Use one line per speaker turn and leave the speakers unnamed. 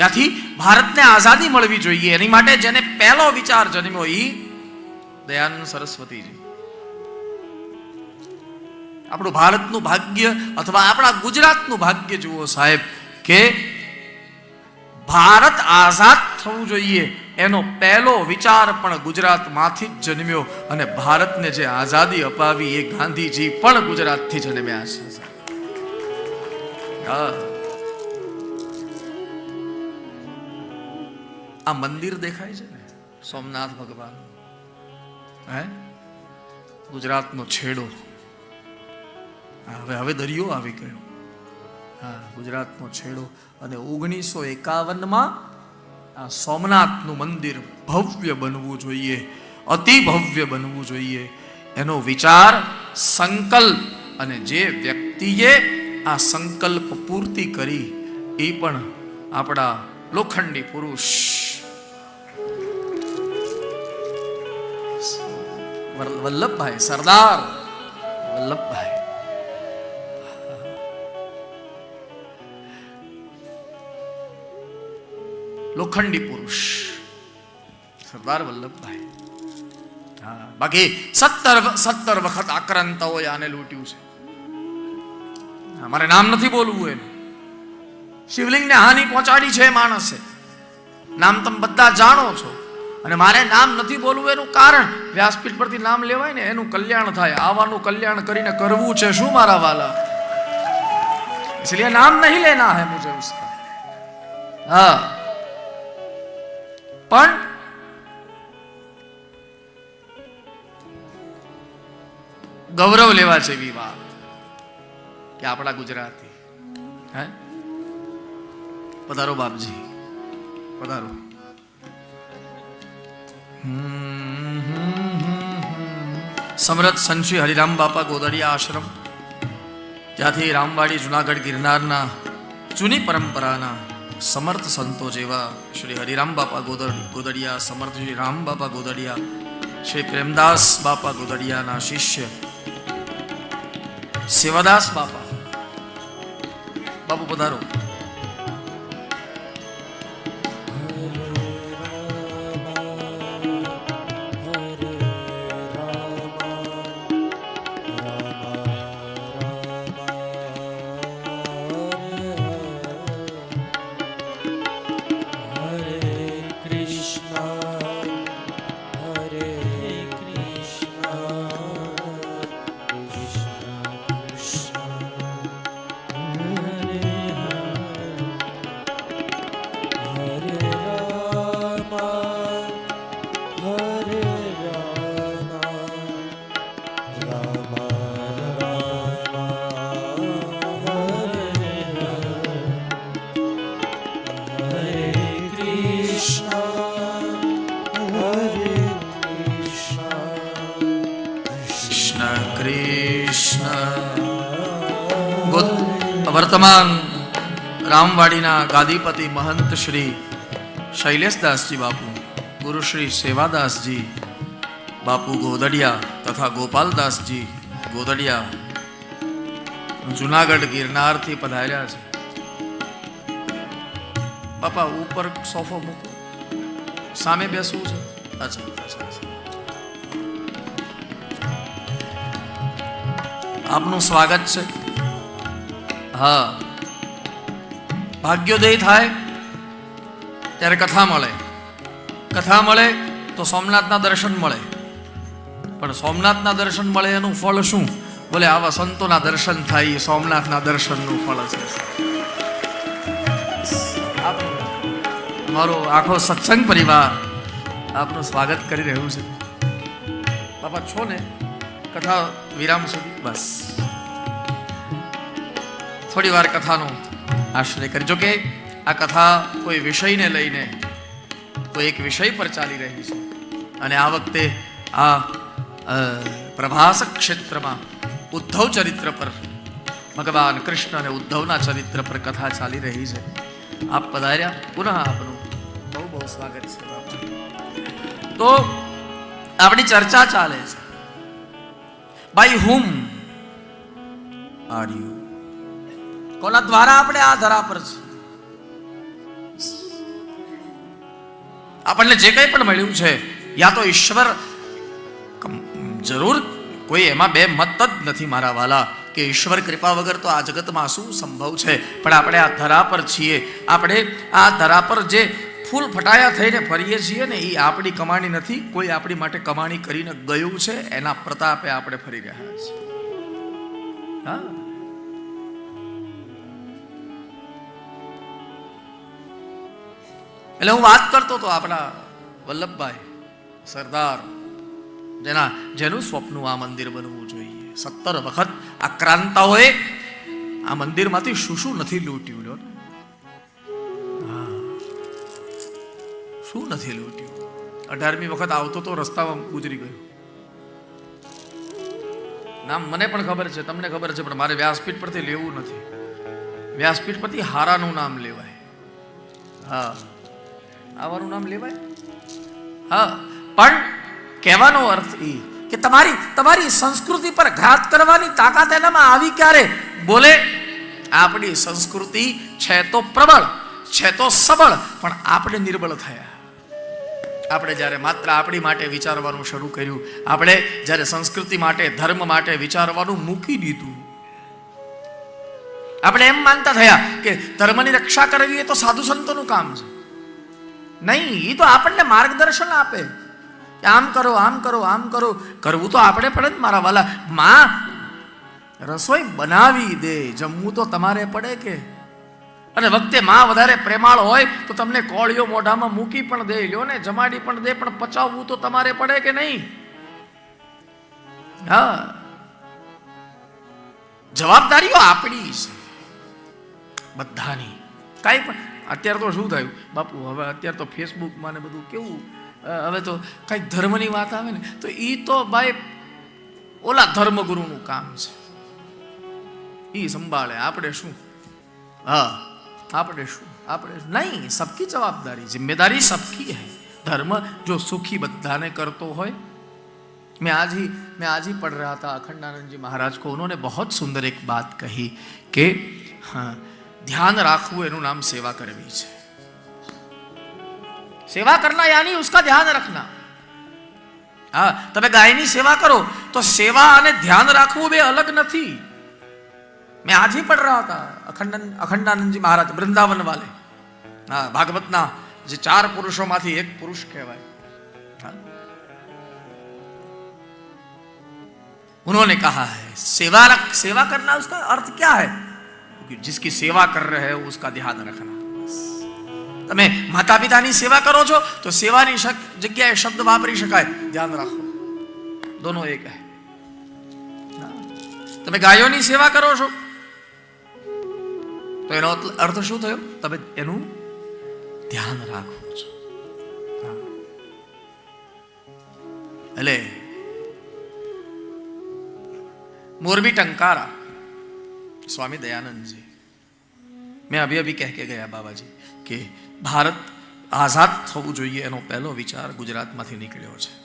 ત્યાંથી ભારતને આઝાદી મળવી જોઈએ. એની માટે જેને પહેલો વિચાર જન્મ્યો એ દયાનંદ સરસ્વતીજી. આપણું ભારતનું ભાગ્ય અથવા આપણા ગુજરાતનું ભાગ્ય જુઓ સાહેબ કે ભારત આઝાદ થવું જોઈએ. એનો પહેલો વિચાર પણ ગુજરાતમાંથી જ જન્મ્યો અને ભારતને જે આઝાદી અપાવી એ ગાંધીજી પણ ગુજરાતથી જન્મ્યા છે. હા. આ મંદિર દેખાય છે ને? સોમનાથ ભગવાન. હે? ગુજરાતનો છેડો. હવે હવે દરિયો આવી ગયો. હા, ગુજરાતનો છેડો. અને ઓગણીસો એકાવનમાં આ સોમનાથનું મંદિર ભવ્ય બનવું જોઈએ. અતિ ભવ્ય બનવું જોઈએ. એનો વિચાર, સંકલ્પ અને જે વ્યક્તિએ આ સંકલ્પ પૂર્તિ કરી, એ પણ આપણા લોખંડી પુરુષ વલ્લભભાઈ સરદાર વલ્લભભાઈ લોખંડી પુરુષ સરદાર વલ્લભભાઈ હા બાકી સત્તર સત્તર વખત આક્રાંતાઓએ આને લૂંટ્યું છે મારે નામ નથી બોલવું એનું શિવલિંગને હાનિ પહોંચાડી છે માણસે નામ તમે બધા જાણો છો અને મારે નામ નથી બોલવું એનું કારણ વ્યાસપીઠ પરથી નામ લેવાય ને એનું કલ્યાણ થાય આવાનું કલ્યાણ કરીને કરવું છે શું મારા વાલા इसलिए नाम नहीं लेना है मुझे उसका હા પણ ગૌરવ લેવા જેવી વાત કે આપણા ગુજરાતી હે પધારો બાપજી પધારો સમરથ સંશ્રી હરિરામ બાપા ગોદડિયા આશ્રમ, ત્યાંથી રામવાડી જુનાગઢ ગિરનારના જૂની પરંપરાના સમર્થ સંતો જેવા શ્રી હરિરામ બાપા ગોદડ ગોદડિયા સમર્થ શ્રી રામ બાપા ગોદડિયા શ્રી પ્રેમદાસ બાપા ગોદડિયાના શિષ્ય, સેવાદાસ બાપા. બાપુ પધારો. વર્તમાન રામવાડીના ગાદીપતિ મહંત શ્રી શૈલેષદાસજી બાપુ, ગુરુ શ્રી સેવાદાસજી બાપુ ગોદડિયા તથા ગોપાલદાસજી ગોદડિયા. જુનાગઢ ગિરનારથી પધાર્યા છે. બાપા, ઉપર સોફો મૂકો. સામે બેસવું છે. આપનું સ્વાગત છે. હા. ભાગ્યોદય થાય, ત્યારે કથા મળે. કથા મળે તો સોમનાથના દર્શન મળે. પણ સોમનાથના દર્શન મળે એનું ફળ શું? બોલે આવા સંતોના દર્શન થાય, એ સોમનાથના દર્શનનું ફળ છે અમારો આખો સત્સંગ પરિવાર આપનું સ્વાગત કરી રહ્યું છે. બાપા, છો ને? કથા વિરામ સુધી? બસ. થોડી વાર કથાનો આશ્રય કરી. જો કે આ કથા કોઈ વિષયને લઈને કોઈ એક વિષય પર ચાલી રહી છે. અને આ વખતે આ પ્રભાસ ક્ષેત્રમાં ઉદ્ધવ ચરિત્ર પર, ભગવાન કૃષ્ણ અને ઉદ્ધવના ચરિત્ર પર કથા ચાલી રહી છે. આપ પધાર્યા. પુનઃ આપનું બહુ બહુ સ્વાગત છે તો આપણી ચર્ચા ચાલે છે. બાય હુમ આર યુ કોના દ્વારા આપણે આ ધરા પર છે આપણને જે કંઈ પણ મળ્યું છે, યા તો ઈશ્વર જરૂર કોઈ એમાં બે મત જ નથી મારા વાલા, કે ઈશ્વર કૃપા વગર તો આ જગતમાં શું સંભવ છે? પણ આપણે આ ધરા પર છીએ. આપણે આ ધરા પર જે ફૂલ ફટાયા થઈને ફરીએ છીએ ને એ આપણી કમાણી નથી, કોઈ આપણી માટે કમાણી કરીને ગયું છે, એના પ્રતાપે આપણે ફરી રહ્યા છીએ. હા? એટલે હું વાત કરતો હતો આપણા વલ્લભભાઈ, સરદાર. જેના, જેનું સ્વપ્ન આ મંદિર બનવું જોઈએ. સત્તર વખત આક્રાંતાઓએ આ મંદિરમાંથી શું શું નથી લૂંટ્યું લો. શું નથી લૂંટ્યું? અઢારમી વખત આવતો તો રસ્તામાં ગુજરી ગયો. નામ મને પણ ખબર છે, તમને ખબર છે, પણ મારે વ્યાસપીઠ પરથી લેવું નથી. વ્યાસપીઠ પરથી હારાનું નામ લેવાય. હા. આવાનું નામ લેવાય? હા, પણ કહેવાનો અર્થ એ કે તમારી તમારી સંસ્કૃતિ પર ઘાત કરવાની તાકાત એનામાં આવી ક્યારે? બોલે, આપણી સંસ્કૃતિ છે તો પ્રબળ, છે તો સબળ, પણ આપણે નિર્બળ થયા. આપણે જ્યારે માત્ર આપણી માટે વિચારવાનું શરૂ કર્યું, આપણે જ્યારે સંસ્કૃતિ માટે, ધર્મ માટે વિચારવાનું મૂકી દીધું. આપણે એમ માનતા થયા કે ધર્મની રક્ષા કરવી એ તો સાધુ સંતોનું કામ છે. નહીં એ તો આપણને માર્ગદર્શન આપે. કે આમ કરો આમ કરો આમ કરો. કરવું તો આપણે પડે ને મારા વાલા. માં, રસોઈ બનાવી દે, જમવું તો તમારે પડે કે? અને વખતે માં વધારે પ્રેમાળ હોય તો તમને કોળીઓ મોઢામાં મૂકી પણ દે, લ્યો ને, જમાડી પણ દે, પણ પચાવવું તો તમારે પડે કે નહીં? હા. જવાબદારીઓ આપણી છે. બધાની. કાંઈ પણ અત્યારે તો શું થયું બાપુ હવે અત્યારે તો ફેસબુકમાં ને બધું કેવું અ, હવે તો કાંઈક ધર્મની વાત આવે ને તો એ તો ભાઈ ઓલા ધર્મગુરુનું કામ છે એ સંભાળે આપણે શું હા આપણે શું આપણે શું? નહીં સબકી જવાબદારી जिम्मेदारी सबकी है धर्म जो सुखी बधाने करतो હોય मैं आज ही मैं आज ही पढ़ रहा था अखंडानंद जी महाराज को उन्होंने बहुत सुंदर एक बात कही कि हाँ ध्यान રાખવું એનું નામ સેવા કરવી છે સેવા કરના યાની उसका ध्यान रखना હા તમે ગાયની સેવા કરો તો સેવા અને ધ્યાન રાખવું બે અલગ નથી मैं आज ही पढ़ रहा था अखंडन अखंडानंद जी महाराज वृंदावन वाले हाँ भागवतना જે ચાર પુરુષોમાંથી એક પુરુષ કહેવાય हाँ? उन्होंने कहा है सेवा रख सेवा करना उसका अर्थ क्या है कि जिसकी सेवा कर रहे हो उसका ध्यान रखना बस તમે માતા પિતાની સેવા કરો છો તો સેવાની શક- જગ્યાએ શબ્દ વાપરી શકાય ધ્યાન રાખો દોનો એક હે હા. તમે ગાયોની સેવા કરો છો તો એનો અર્થ- અર્થ શું થયો તમે એનું ધ્યાન રાખો છો હા. એટલે मोरबी टंकारा સ્વામી દયાનંદજી મેં અભી અભી કહે કે ગયા બાબાજી કે ભારત આઝાદ થવું જોઈએ એનો પહેલો વિચાર ગુજરાતમાંથી નીકળ્યો છે